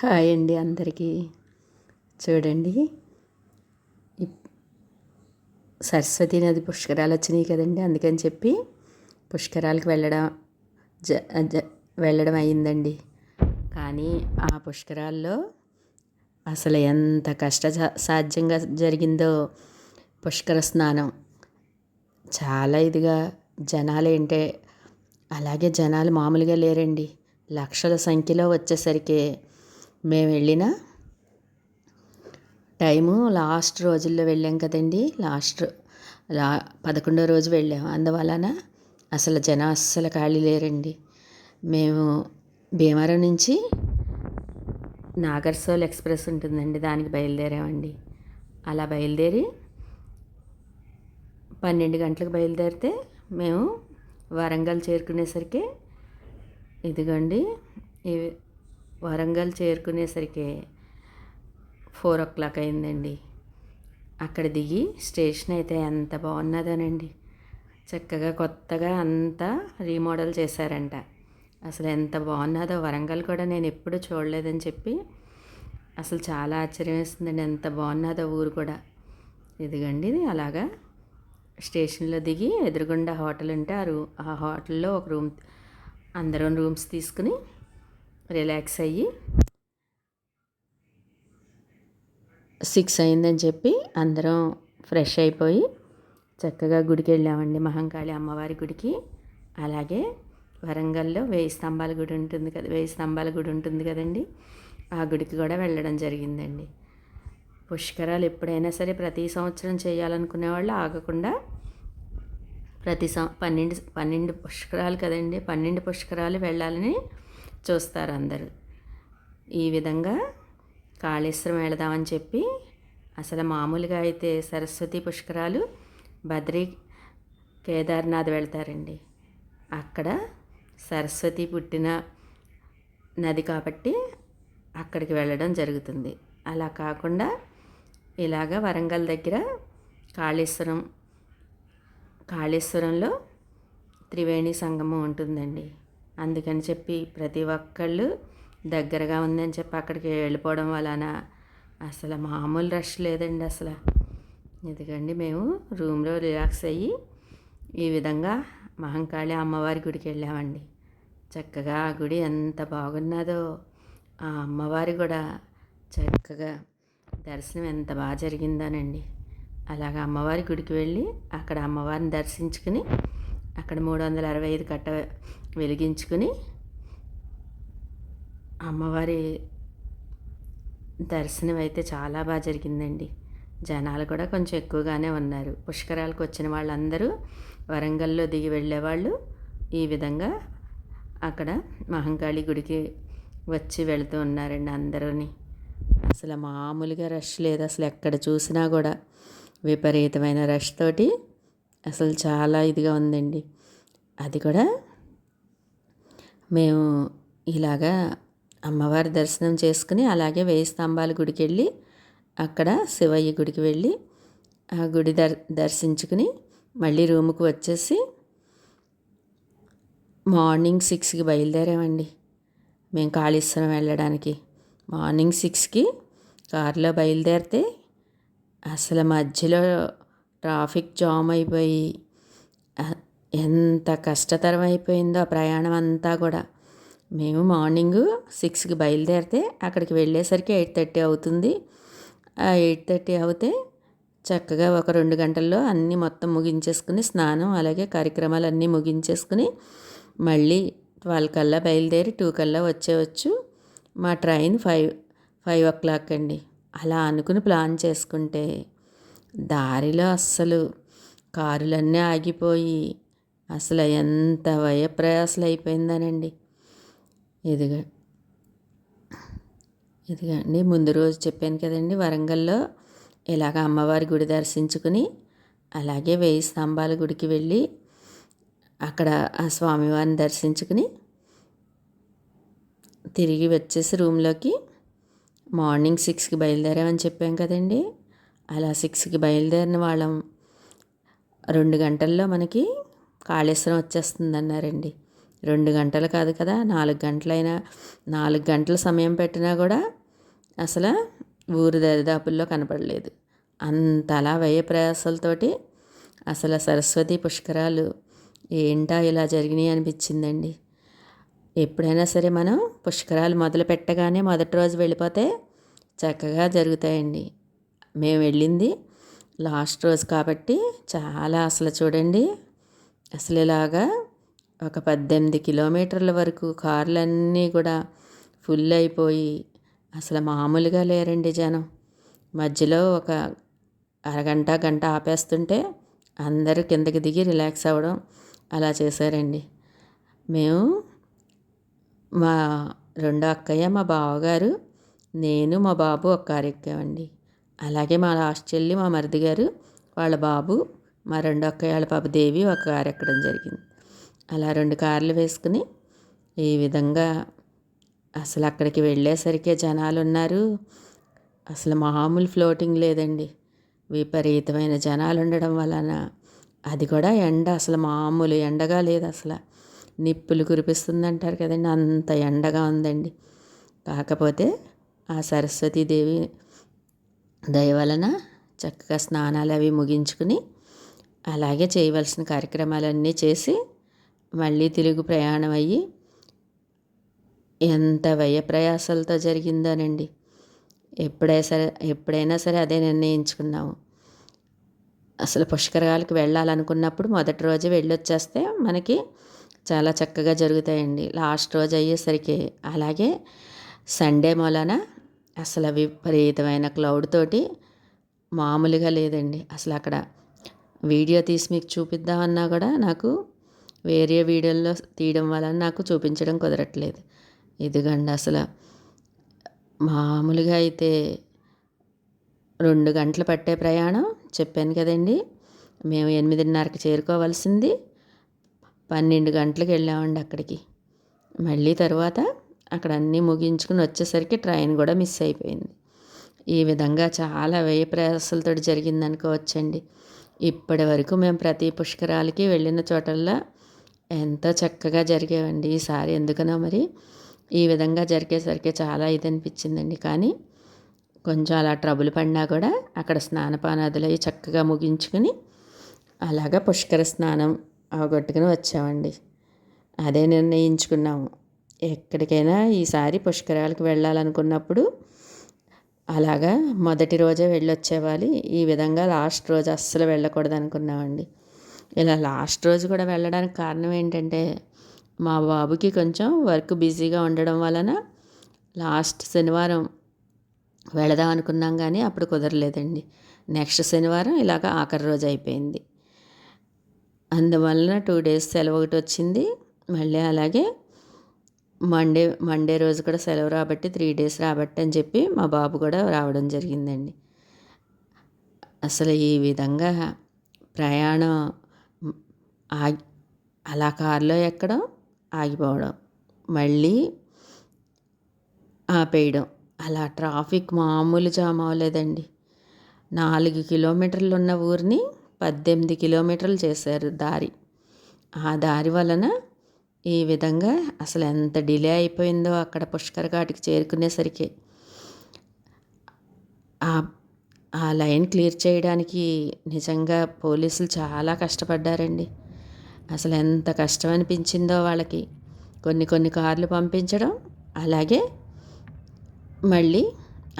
Hi అండి అందరికీ. చూడండి. సరస్వతి నది పుష్కరాలు వచ్చినాయి కదండి అందుకని చెప్పి పుష్కరాలకు వెళ్ళడం జ జ వెళ్ళడం అయిందండి కానీ ఆ పుష్కరాల్లో అసలు ఎంత కష్ట సాధ్యంగా జరిగిందో పుష్కర స్నానం. చాలా ఇదిగా జనాలు ఏంటే అలాగే జనాలు మామూలుగా లేరండి. లక్షల సంఖ్యలో వచ్చేసరికి మేము వెళ్ళిన టైము లాస్ట్ రోజుల్లో వెళ్ళాం కదండి. లాస్ట్ లా పదకొండో రోజు వెళ్ళాం. అందువలన అసలు జనం అస్సలు ఖాళీ లేరండి. మేము భీమవరం నుంచి నాగర్సోల్ ఎక్స్ప్రెస్ ఉంటుందండి. దానికి బయలుదేరామండి. అలా బయలుదేరి పన్నెండు గంటలకు బయలుదేరితే మేము వరంగల్ చేరుకునేసరికి ఇదిగోండి ఇవి వరంగల్ చేరుకునేసరికి ఫోర్ ఓ క్లాక్ అయిందండి. అక్కడ దిగి స్టేషన్ అయితే ఎంత బాగున్నదోనండి. చక్కగా కొత్తగా అంతా రీమోడల్ చేశారంట. అసలు ఎంత బాగున్నదో వరంగల్ కూడా నేను ఎప్పుడు చూడలేదని చెప్పి అసలు చాలా ఆశ్చర్యం వేస్తుందండి. ఎంత బాగున్నదో ఊరు కూడా. ఇదిగండి అలాగా స్టేషన్లో దిగి ఎదురుగుండా హోటల్ ఉంటే ఆ రూ ఆ హోటల్లో ఒక రూమ్ అందరం రూమ్స్ తీసుకుని రిలాక్స్ అయ్యి సిక్స్ అయిందని చెప్పి అందరం ఫ్రెష్ అయిపోయి చక్కగా గుడికి వెళ్ళామండి. మహంకాళి అమ్మవారి గుడికి. అలాగే వరంగల్లో వేయి స్తంభాల గుడి ఉంటుంది కదా వేయి స్తంభాల గుడి ఉంటుంది కదండి. ఆ గుడికి కూడా వెళ్ళడం జరిగిందండి. పుష్కరాలు ఎప్పుడైనా సరే ప్రతి సంవత్సరం చేయాలనుకునే వాళ్ళు ఆగకుండా ప్రతి సం పన్నెండు పన్నెండు పుష్కరాలు కదండి. పన్నెండు పుష్కరాలు వెళ్ళాలని చూస్తారు అందరూ. ఈ విధంగా కాళేశ్వరం వెళదామని చెప్పి అసలు మామూలుగా అయితే సరస్వతి పుష్కరాలు బద్రీ కేదార్నాథ్ వెళ్తారండి. అక్కడ సరస్వతి పుట్టిన నది కాబట్టి అక్కడికి వెళ్ళడం జరుగుతుంది. అలా కాకుండా ఇలాగ వరంగల్ దగ్గర కాళేశ్వరం కాళేశ్వరంలో త్రివేణి సంగమం ఉంటుందండి. అందుకని చెప్పి ప్రతి ఒక్కళ్ళు దగ్గరగా ఉందని చెప్పి అక్కడికి వెళ్ళిపోవడం వలన అసలు మామూలు రష్ లేదండి అసలు. ఎందుకండి మేము రూమ్లో రిలాక్స్ అయ్యి ఈ విధంగా మహంకాళి అమ్మవారి గుడికి వెళ్ళామండి. చక్కగా ఆ గుడి ఎంత బాగున్నదో ఆ అమ్మవారి కూడా చక్కగా దర్శనం ఎంత బాగా జరిగిందోనండి. అలాగ అమ్మవారి గుడికి వెళ్ళి అక్కడ అమ్మవారిని దర్శించుకుని అక్కడ మూడు వందల అరవై ఐదు కట్ట వెలిగించుకుని అమ్మవారి దర్శనం అయితే చాలా బాగా జరిగిందండి. జనాలు కూడా కొంచెం ఎక్కువగానే ఉన్నారు. పుష్కరాలకు వచ్చిన వాళ్ళందరూ వరంగల్లో దిగి వెళ్ళేవాళ్ళు. ఈ విధంగా అక్కడ మహంకాళి గుడికి వచ్చి వెళుతూ ఉన్నారండి అందరూని. అసలు మామూలుగా రష్ లేదు. అసలు ఎక్కడ చూసినా కూడా విపరీతమైన రష్ తోటి అసలు చాలా ఇదిగా ఉందండి. అది కూడా మేము ఇలాగా అమ్మవారి దర్శనం చేసుకుని అలాగే వేయి స్తంభాల గుడికి వెళ్ళి అక్కడ శివయ్య గుడికి వెళ్ళి ఆ గుడి దర్ దర్శించుకుని మళ్ళీ రూముకు వచ్చేసి మార్నింగ్ సిక్స్కి బయలుదేరామండి. మేము కాళేశ్వరం వెళ్ళడానికి. మార్నింగ్ సిక్స్కి కారులో బయలుదేరితే అసలు మధ్యలో ట్రాఫిక్ జామ్ అయిపోయి ఎంత కష్టతరం అయిపోయిందో ఆ ప్రయాణం అంతా కూడా. మేము మార్నింగ్ సిక్స్కి బయలుదేరితే అక్కడికి వెళ్ళేసరికి ఎయిట్ థర్టీ అవుతుంది. ఆ ఎయిట్ థర్టీ అవుతే చక్కగా ఒక రెండు గంటల్లో అన్నీ మొత్తం ముగించేసుకుని స్నానం అలాగే కార్యక్రమాలు అన్నీ ముగించేసుకుని మళ్ళీ ట్వెల్వ్ కల్లా బయలుదేరి టూ కల్లా వచ్చేవచ్చు. మా train five five o'clock అండి. అలా అనుకుని ప్లాన్ చేసుకుంటే దారిలో అస్సలు కారులన్నీ ఆగిపోయి అసలు ఎంత వయప్రయాసలు అయిపోయిందనండి ఇదిగా ఇదిగండి ముందు రోజు చెప్పాను కదండి వరంగల్లో ఇలాగ అమ్మవారి గుడి దర్శించుకుని అలాగే వెయ్యి స్తంభాల గుడికి వెళ్ళి అక్కడ ఆ స్వామివారిని దర్శించుకుని తిరిగి వచ్చేసి రూమ్లోకి మార్నింగ్ సిక్స్కి బయలుదేరామని చెప్పాం కదండి. అలా సిక్స్కి బయలుదేరిన వాళ్ళం. రెండు గంటల్లో మనకి కాళేశ్వరం వచ్చేస్తుంది అన్నారండి రెండు గంటలు కాదు కదా నాలుగు గంటలైనా నాలుగు గంటల సమయం పెట్టినా కూడా అసలు ఊరు దరిదాపుల్లో కనపడలేదు. అంతలా వ్యయ ప్రయాసాలతోటి అసలు సరస్వతి పుష్కరాలు ఏంటా ఇలా జరిగినాయి అనిపించిందండి. ఎప్పుడైనా సరే మనం పుష్కరాలు మొదలు పెట్టగానే మొదటి రోజు వెళ్ళిపోతే చక్కగా జరుగుతాయండి. మేము వెళ్ళింది. లాస్ట్ రోజు కాబట్టి చాలా అసలు చూడండి. అసలు ఇలాగా ఒక పద్దెనిమిది కిలోమీటర్ల వరకు కార్లన్నీ కూడా ఫుల్ అయిపోయి అసలు మామూలుగా లేరండి జనం. మధ్యలో ఒక అరగంట గంట ఆపేస్తుంటే అందరూ కిందకి దిగి రిలాక్స్ అవ్వడం అలా చేశారండి. మేము మా రెండో అక్కయ్య మా బావగారు నేను మా బాబు ఒక కారు ఎక్కామండి. అలాగే మా లాస్ట్ చెల్లి మా మరిది గారు వాళ్ళ బాబు మా రెండు అక్కయ్య వాళ్ళ పాప దేవి ఒక కారు ఎక్కడం జరిగింది. అలా రెండు కార్లు వేసుకుని ఈ విధంగా అసలు అక్కడికి వెళ్ళేసరికే జనాలు ఉన్నారు అసలు మామూలు ఫ్లోటింగ్ లేదండి. విపరీతమైన జనాలు ఉండడం వలన అది కూడా ఎండ అసలు మామూలు ఎండగా లేదు అసలు. నిప్పులు కురిపిస్తుంది అంటారు కదండి అంత ఎండగా ఉందండి. కాకపోతే ఆ సరస్వతీదేవి దయవలన చక్కగా స్నానాలు అవి ముగించుకుని అలాగే చేయవలసిన కార్యక్రమాలన్నీ చేసి మళ్ళీ తిరుగు ప్రయాణం అయ్యి ఎంత వ్యయ ప్రయాసాలతో జరిగిందోనండి. ఎప్పుడైనా సరే ఎప్పుడైనా సరే అదే నిర్ణయించుకున్నాము. అసలు పుష్కరాలకు వెళ్ళాలనుకున్నప్పుడు మొదటి రోజు వెళ్ళొచ్చేస్తే మనకి చాలా చక్కగా జరుగుతాయండి. లాస్ట్ రోజు అయ్యేసరికి అలాగే సండే మూలన అసలు విపరీతమైన క్లౌడ్ తోటి మామూలుగా లేదండి. అసలు అక్కడ వీడియో తీసి మీకు చూపిద్దామన్నా కూడా నాకు వేరే వీడియోల్లో తీయడం వలన నాకు చూపించడం కుదరట్లేదు. ఇదిగండి అసలు మామూలుగా అయితే రెండు గంటలు పట్టే ప్రయాణం చెప్పాను కదండి. మేము ఎనిమిదిన్నరకి చేరుకోవాల్సింది. పన్నెండు గంటలకు వెళ్ళామండి అక్కడికి. మళ్ళీ తర్వాత అక్కడ అన్నీ ముగించుకుని వచ్చేసరికి ట్రైన్ కూడా మిస్ అయిపోయింది. ఈ విధంగా చాలా వ్యయ ప్రయాసాలతో జరిగింది అనుకోవచ్చండి ఇప్పటి వరకు మేము ప్రతి పుష్కరాలకి వెళ్ళిన చోటల్లో ఎంతో చక్కగా జరిగేవండి ఈసారి ఎందుకనో మరి ఈ విధంగా జరిగేసరికి చాలా ఇది అనిపించిందండి. కానీ కొంచెం అలా ట్రబుల్ పడినా కూడా అక్కడ స్నానపానాదులు అవి చక్కగా ముగించుకుని అలాగా పుష్కర స్నానం అవగొట్టుకుని వచ్చామండి. అదే నిర్ణయించుకున్నాము. ఎక్కడికైనా ఈసారి పుష్కరాలకు వెళ్ళాలనుకున్నప్పుడు అలాగా మొదటి రోజే వెళ్ళొచ్చేవాలి. ఈ విధంగా లాస్ట్ రోజు అస్సలు వెళ్ళకూడదు అనుకున్నామండి ఇలా లాస్ట్ రోజు కూడా వెళ్ళడానికి కారణం ఏంటంటే మా బాబుకి కొంచెం వర్క్ బిజీగా ఉండడం వలన లాస్ట్ శనివారం వెళదాం అనుకున్నాం కానీ అప్పుడు కుదరలేదండి. నెక్స్ట్ శనివారం ఇలాగ ఆఖరి రోజు అయిపోయింది. అందువలన టూ డేస్ సెలవు ఒకటి వచ్చింది. మళ్ళీ అలాగే మండే మండే రోజు కూడా సెలవు రాబట్టి త్రీ డేస్ రాబట్టి అని చెప్పి మా బాబు కూడా రావడం జరిగిందండి. అసలు ఈ విధంగా ప్రయాణం ఆగి అలా కారులో ఎక్కడం ఆగిపోవడం మళ్ళీ ఆపేయడం అలా ట్రాఫిక్ మామూలు జామ్ అవ్వలేదండి. నాలుగు కిలోమీటర్లు ఉన్న ఊరిని పద్దెనిమిది కిలోమీటర్లు చేశారు దారి. ఆ దారి వలన ఈ విధంగా అసలు ఎంత డిలే అయిపోయిందో అక్కడ పుష్కర ఘాట్కి చేరుకునేసరికి ఆ లైన్ క్లియర్ చేయడానికి నిజంగా పోలీసులు చాలా కష్టపడ్డారండి. అసలు ఎంత కష్టం అనిపించిందో వాళ్ళకి. కొన్ని కొన్ని కార్లు పంపించడం అలాగే మళ్ళీ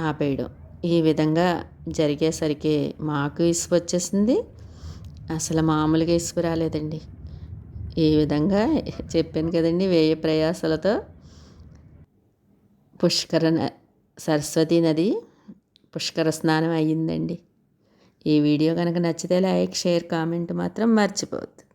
ఆపేయడం. ఈ విధంగా జరిగేసరికి మాకు ఇసుకు వచ్చేసింది. అసలు మామూలుగా ఇసుకు రాలేదండి. ఈ విధంగా చెప్పాను కదండి వేయ ప్రయాసాలతో. పుష్కర సరస్వతి నది పుష్కర స్నానం అయ్యిందండి. ఈ వీడియో కనుక నచ్చితే లైక్ షేర్ కామెంట్ మాత్రం మర్చిపోవద్దు.